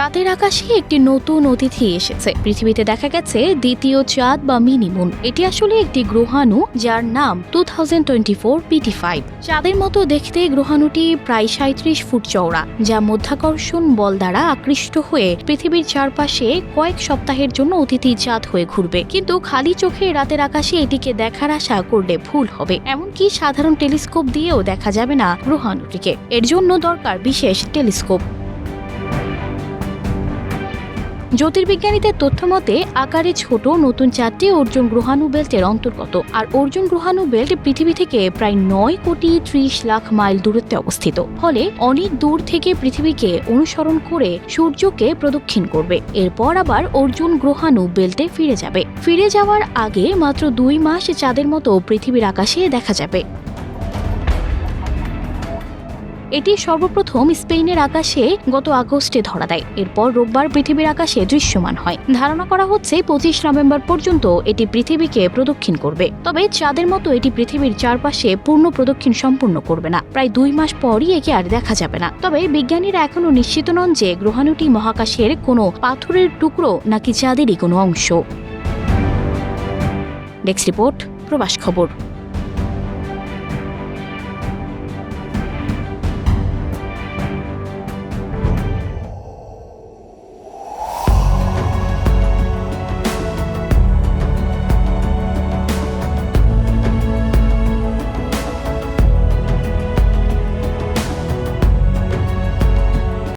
রাতের আকাশে একটি নতুন অতিথি এসেছে। পৃথিবীতে দেখা গেছে দ্বিতীয় চাঁদ বা মিনিমুন এটি আসলে একটি গ্রহাণু যার নাম two thousand twenty four PT five. চাঁদের মতো দেখতে গ্রহাণুটি প্রায় সাঁত্রিশ ফুট চওড়া, যা মধ্যাকর্ষণ বল দ্বারা আকৃষ্ট হয়ে পৃথিবীর চারপাশে কয়েক সপ্তাহের জন্য অতিথি চাঁদ হয়ে ঘুরবে। কিন্তু খালি চোখে রাতের আকাশে এটিকে দেখার আশা করলে ভুল হবে। এমনকি সাধারণ টেলিস্কোপ দিয়েও দেখা যাবে না গ্রহাণুটিকে। এর জন্য দরকার বিশেষ টেলিস্কোপ। জ্যোতির্বিজ্ঞানীদের তথ্য মতে, আকারে ছোট নতুন চারটি অর্জুন গ্রহাণু বেল্টের অন্তর্গত। আর অর্জুন গ্রহাণু বেল্ট পৃথিবী থেকে প্রায় নয় কোটি ত্রিশ লাখ মাইল দূরত্বে অবস্থিত। ফলে অনেক দূর থেকে পৃথিবীকে অনুসরণ করে সূর্যকে প্রদক্ষিণ করবে। এরপর আবার অর্জুন গ্রহাণু বেল্টে ফিরে যাবে। ফিরে যাওয়ার আগে মাত্র দুই মাস চাঁদের মতো পৃথিবীর আকাশে দেখা যাবে। এটি সর্বপ্রথম স্পেনের আকাশে গত আগস্টে ধরা দেয়। এরপর রোববার পৃথিবীর আকাশে দৃশ্যমান হয়। ধারণা করা হচ্ছে পঁচিশ নভেম্বর পর্যন্ত এটি পৃথিবীকে প্রদক্ষিণ করবে। তবে চাঁদের মতো এটি পৃথিবীর চারপাশে পূর্ণ প্রদক্ষিণ সম্পূর্ণ করবে না। প্রায় দুই মাস পরই একে আর দেখা যাবে না। তবে বিজ্ঞানীরা এখনও নিশ্চিত নন যে গ্রহাণুটি মহাকাশের কোনো পাথরের টুকরো নাকি চাঁদেরই কোনো অংশ। ডেস্ক রিপোর্ট, প্রবাস খবর।